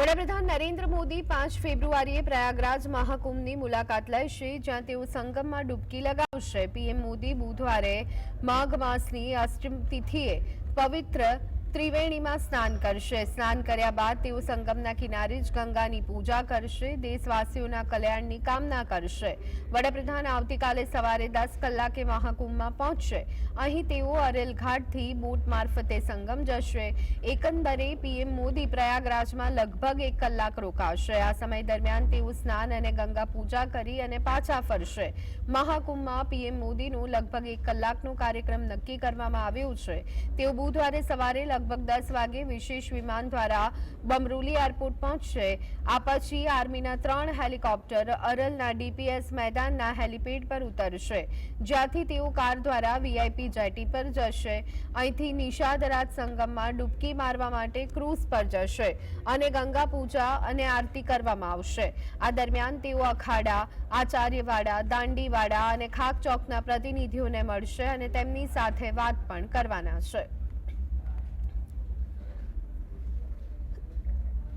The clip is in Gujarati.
વડાપ્રધાન નરેન્દ્ર મોદી પાંચ ફેબ્રુઆરીએ પ્રયાગરાજ મહાકુંભની મુલાકાત લેશે જ્યાં તેઓ સંગમમાં ડૂબકી લગાવશે. પીએમ મોદી બુધવારે માઘ માસની અષ્ટમ તિથિએ પવિત્ર ત્રિવેણીમાં સ્નાન કરશે. સ્નાન કર્યા બાદ તેઓ સંગમના કિનારે જ ગંગાની પૂજા કરશે, દેશવાસીઓના કલ્યાણની કામના કરશે. વડાપ્રધાન આવતીકાલે સવારે દસ કલાકે મહાકુંભમાં પહોંચશે. અહીં તેઓ અરેલઘાટથી બોટ મારફતે સંગમ જશે. એકંદરે પીએમ મોદી પ્રયાગરાજમાં લગભગ એક કલાક રોકાશે. આ સમય દરમિયાન તેઓ સ્નાન અને ગંગા પૂજા કરી અને પાછા ફરશે. મહાકુંભમાં પીએમ મોદીનું લગભગ એક કલાકનો કાર્યક્રમ નક્કી કરવામાં આવ્યો છે. તેઓ બુધવારે સવારે લગભગ દસ વાગે વિશેષ વિમાન દ્વારા બમરોલી એરપોર્ટ પહોંચશે. આ પછી આર્મીના ત્રણ હેલિકોપ્ટર અરલના ડીપીએસ મેદાનના હેલિપેડ પર ઉતરશે, જ્યાંથી તેઓ કાર દ્વારા વીઆઈપી જેટી પર જશે. અહીંથી નિષાદ રાજ સંગમમાં ડૂબકી મારવા માટે ક્રૂઝ પર જશે અને ગંગા પૂજા અને આરતી કરવામાં આવશે. આ દરમિયાન તેઓ અખાડા, આચાર્યવાડા, દાંડીવાડા અને ખાક ચોકના પ્રતિનિધિઓને મળશે અને તેમની સાથે વાત પણ કરવાના છે.